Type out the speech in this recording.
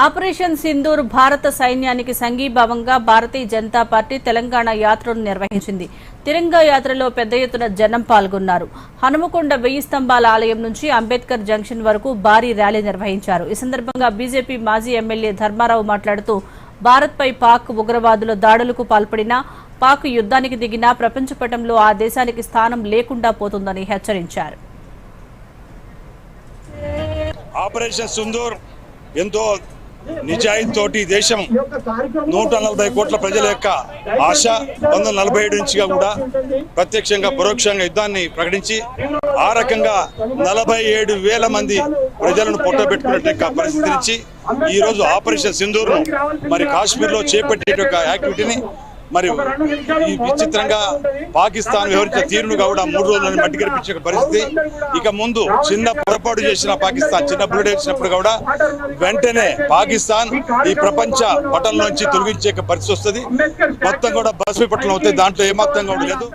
Operation Sindoor భారత సైన్యానికి సంఘీభావంగా భారతీయ జనతా పార్టీ తెలంగాణ యాత్రను నిర్వహించింది. తిరంగా యాత్రలో పెద్ద ఎత్తున జనం పాల్గొన్నారు. హనుమకొండ వెయ్యి స్తంభాల ఆలయం నుంచి అంబేద్కర్ జంక్షన్ వరకు భారీ ర్యాలీ నిర్వహించారు. ఈ సందర్భంగా బీజేపీ మాజీ ఎమ్మెల్యే ధర్మారావు మాట్లాడుతూ భారత్పై పాక్ ఉగ్రవాదుల దాడులకు పాల్పడినా పాక్ యుద్ధానికి దిగినా ప్రపంచపటంలో ఆ దేశానికి స్థానం లేకుండా పోతుందని హెచ్చరించారు. ఆపరేషన్ సుందూర్ ఎంతో నిజాయితీతోటి దేశం నూట నలభై కోట్ల ప్రజల యొక్క ఆశ వందల నలభై ఏడు నుంచిగా కూడా ప్రత్యక్షంగా పరోక్షంగా యుద్ధాన్ని ప్రకటించి ఆ రకంగా నలభై ఏడు వేల మంది ప్రజలను పొట్టబెట్టుకున్నట్టు పరిస్థితి నుంచి ఈ రోజు ఆపరేషన్ సింధూర్ మరి కాశ్మీర్లో చేపట్టే యాక్టివిటీని మరి ఈ విచిత్రంగా పాకిస్తాన్ వ్యవహరించిన తీరును కూడా మూడు రోజులను మట్టి కనిపించే పరిస్థితి. ఇక ముందు చిన్న పొరపాటు చేసిన పాకిస్తాన్ చిన్న బుల్లెట్ వేసినప్పుడు కూడా వెంటనే పాకిస్తాన్ ఈ ప్రపంచ పటంలోంచి తొలగించే పరిస్థితి వస్తుంది. మొత్తం కూడా భస్మీపట్నం అవుతాయి దాంట్లో ఏమాత్రం కూడా లేదు